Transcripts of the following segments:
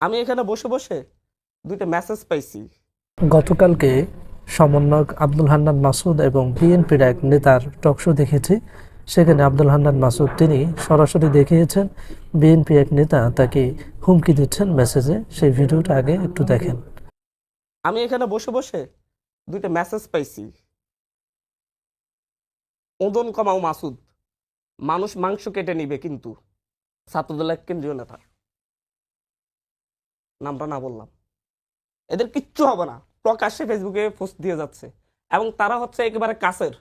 আমি এখানে বসে বসে দুইটা মেসেজ পাইছি। গতকালকে সমন্বয়ক আব্দুল হান্নান মাসুদ এবং বিএনপির এক নেতার টকশো দেখেছি। সেখানে আব্দুল হান্নান মাসুদ তিনি সরাসরি দেখিয়েছেন। বিএনপি এক নেতা তাকে হুমকি দিচ্ছেন মেসেজে সেই ভিডিওটা আগে একটু দেখেন। আমি এখানে বসে বসে দুইটা মেসেজ পাইছি। ওজন কমাও মাসুদ। মানুষ মাংস কেটে নিবে কিন্তু। ছাত্রদল এক কেন্দ্রীয় নেতা। নামটা না বললাম। এদের কিচ্ছু হবে না। প্রকাশ্যে ফেসবুকে পোস্ট দিয়ে যাচ্ছে। এবং তারা হচ্ছে একেবারে কাছের।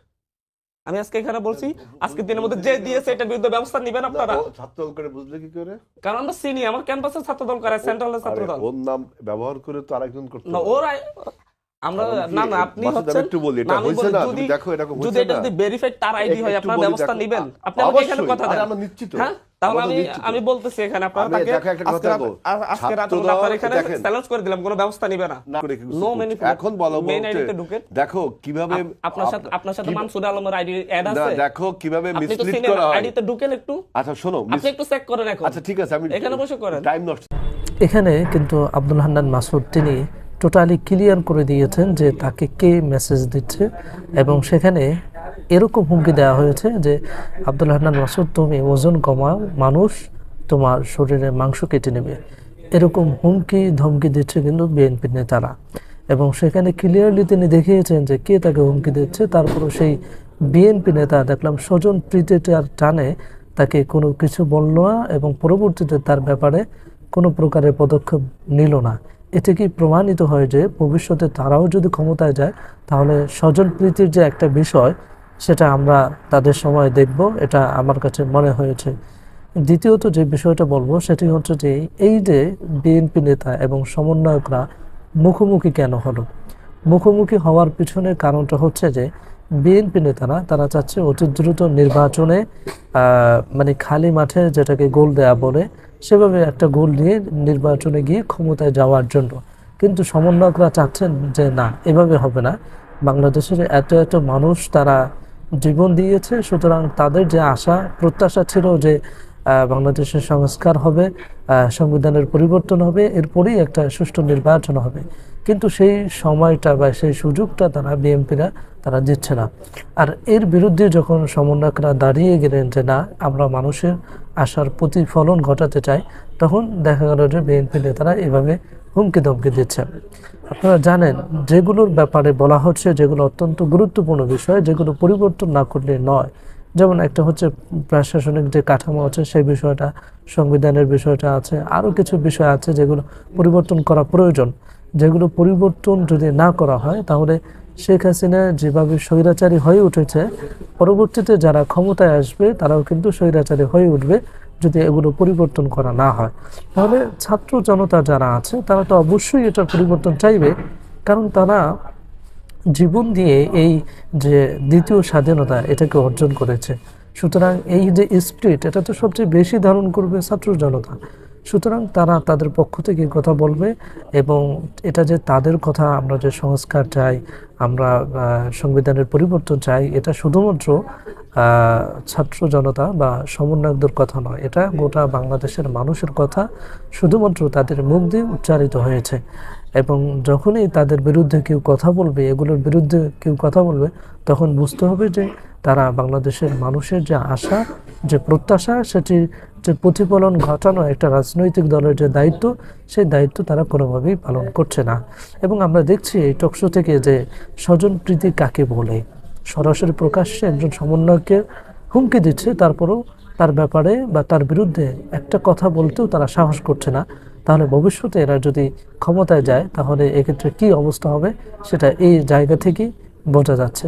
আমি আজকে এখানে বলছি আজকে দিনের মধ্যে যে দিয়েছে এটার বিরুদ্ধে ব্যবস্থা নিবেন আপনারা? ছাত্র দল করে বুঝলে কি করে? কারণ আমরা চিনি আমার ক্যাম্পাসের ছাত্রদল করে সেন্ট্রালের আরে ছাত্রদল। ওর নাম ব্যবহার করে তো আরেকজন করতে না। ওরা আমরা না না আপনি হচ্ছেন একটু বলি, এটা বলি, না? তুমি দেখো, এরকম যদি এটা যদি ভেরিফাইড তার আইডি হয় আপনার ব্যবস্থা নেবেন। আপনি আমাকে এখানে অবশ্যই, কথা দেন। আমরা নিশ্চিত। হ্যাঁ? তাহলে আমি আমি বলতেছি এখানে আপনারা তাকে আজকে রাত- আপনার এখানে চ্যালেঞ্জ করে দিলাম কোনো ব্যবস্থা নিবে না। না করে কি নো করছে? ম্যানিপুলেট এখন বলো মেইন আইডিতে ঢুকেন। দেখো কীভাবে আপনার সাথে আপনার সাথে মানসুর আলমের আইডি অ্যাড আছে? দেখো কীভাবে মিসলিড করা হয়। আইডিতে ঢুকেন একটু। আচ্ছা শোনো আপনি একটু চেক করেন এখন। আচ্ছা ঠিক আছে আমি এখানে বসে করেন। টাইম নষ্ট এখানে কিন্তু আব্দুল হান্নান মাসুদ তিনি টোটালি ক্লিয়ার করে দিয়েছেন যে তাকে কে মেসেজ দিচ্ছে এবং সেখানে এরকম হুমকি দেওয়া হয়েছে যে আব্দুল হান্নান মাসুদ, তুমি ওজন কমাও, মানুষ তোমার শরীরে মাংস কেটে নেবে। এরকম হুমকি, ধমকি দিচ্ছে কিন্তু বিএনপির নেতারা। এবং সেখানে ক্লিয়ারলি তিনি দেখিয়েছেন যে কে তাকে হুমকি দিচ্ছে। তারপরও সেই বিএনপি নেতা, দেখলাম স্বজন প্রীতিটার টানে তাকে কোনো কিছু বলল না এবং পরবর্তীতে তার ব্যাপারে কোনো প্রকারের পদক্ষেপ নিল না। এতে কি প্রমাণিত হয় যে ভবিষ্যতে তারাও যদি ক্ষমতায় যায়, তাহলে স্বজন প্রীতির যে একটা বিষয় সেটা আমরা তাদের সময় দেখব, এটা আমার কাছে মনে হয়েছে। দ্বিতীয়ত যে বিষয়টা বলব, সেটি হচ্ছে যে এই যে বিএনপি নেতা এবং সমন্বয়করা মুখোমুখি কেন হলো? মুখোমুখি হওয়ার পিছনে কারণটা হচ্ছে যে বিএনপি নেতারা, তারা চাচ্ছে অতি দ্রুত নির্বাচনে মানে খালি মাঠে যেটাকে গোল দেয়া বলে, সেভাবে একটা গোল নিয়ে নির্বাচনে গিয়ে ক্ষমতায় যাওয়ার জন্য। কিন্তু সমন্বয়করা চাচ্ছেন যে না, এভাবে হবে না। বাংলাদেশের এত এত মানুষ তারা জীবন দিয়েছে, সুতরাং তাদের যে আশা, প্রত্যাশা ছিল যে বাংলাদেশের সংস্কার হবে সংবিধানের পরিবর্তন হবে, এরপরেই একটা সুষ্ঠু নির্বাচন হবে। কিন্তু সেই সময়টা বা সেই সুযোগটা তারা, বিএনপিরা তারা দিচ্ছে না। আর এর বিরুদ্ধে যখন সমন্বয়করা দাঁড়িয়ে গেলেন যে, না, আমরা মানুষের আশার প্রতিফলন ঘটাতে চাই, তখন দেখা গেল যে, বিএনপি নেতারা এভাবে হুমকি ধমকি দিচ্ছে। আপনারা জানেন, যেগুলোর ব্যাপারে বলা হচ্ছে যেগুলো অত্যন্ত গুরুত্বপূর্ণ বিষয়, যেগুলো পরিবর্তন না করলে নয়। যেমন একটা হচ্ছে প্রশাসনিক যে কাঠামো আছে, সেই বিষয়টা, সংবিধানের বিষয়টা আছে, আরও কিছু বিষয় আছে যেগুলো পরিবর্তন করা প্রয়োজন। যেগুলো পরিবর্তন যদি না করা হয়, তাহলে শেখ হাসিনা যেভাবে স্বৈরাচারী হয়ে উঠেছে, পরবর্তীতে যারা ক্ষমতায় আসবে তারাও কিন্তু স্বৈরাচারী হয়ে উঠবে যদি এগুলো পরিবর্তন করা না হয়। তাহলে ছাত্র জনতা যারা আছে, তারা তো অবশ্যই এটার পরিবর্তন চাইবে, কারণ তারা জীবন দিয়ে এই যে দ্বিতীয় স্বাধীনতা এটাকে অর্জন করেছে। সুতরাং এই যে স্পিরিট এটা তো সবচেয়ে বেশি ধারণ করবে ছাত্র জনতা। সুতরাং তারা তাদের পক্ষ থেকে কথা বলবে এবং এটা যে তাদের কথা আমরা যে সংস্কার চাই, আমরা সংবিধানের পরিবর্তন চাই, এটা শুধুমাত্র ছাত্র জনতা বা সমন্বয়কদের কথা নয়, এটা গোটা বাংলাদেশের মানুষের কথা শুধুমাত্র তাদের মুখ দিয়ে উচ্চারিত হয়েছে। এবং যখনই তাদের বিরুদ্ধে কেউ কথা বলবে, এগুলোর বিরুদ্ধে কেউ কথা বলবে, তখন বুঝতে হবে যে তারা বাংলাদেশের মানুষের যে আশা যে প্রত্যাশা সেটির যে প্রতিফলন ঘটানো একটা রাজনৈতিক দলের যে দায়িত্ব, সেই দায়িত্ব তারা কোনোভাবেই পালন করছে না। এবং আমরা দেখছি এই টকশো থেকে যে স্বজন প্রীতি কাকে বলে? সরাসরি প্রকাশ্যে একজন সমন্বয়কে হুমকি দিচ্ছে, তারপরেও তার ব্যাপারে বা তার বিরুদ্ধে একটা কথা বলতেও তারা সাহস করছে না। তাহলে ভবিষ্যতে এরা যদি ক্ষমতায় যায়, তাহলে এক্ষেত্রে কি অবস্থা হবে, সেটা এই জায়গা থেকেই বোঝা যাচ্ছে।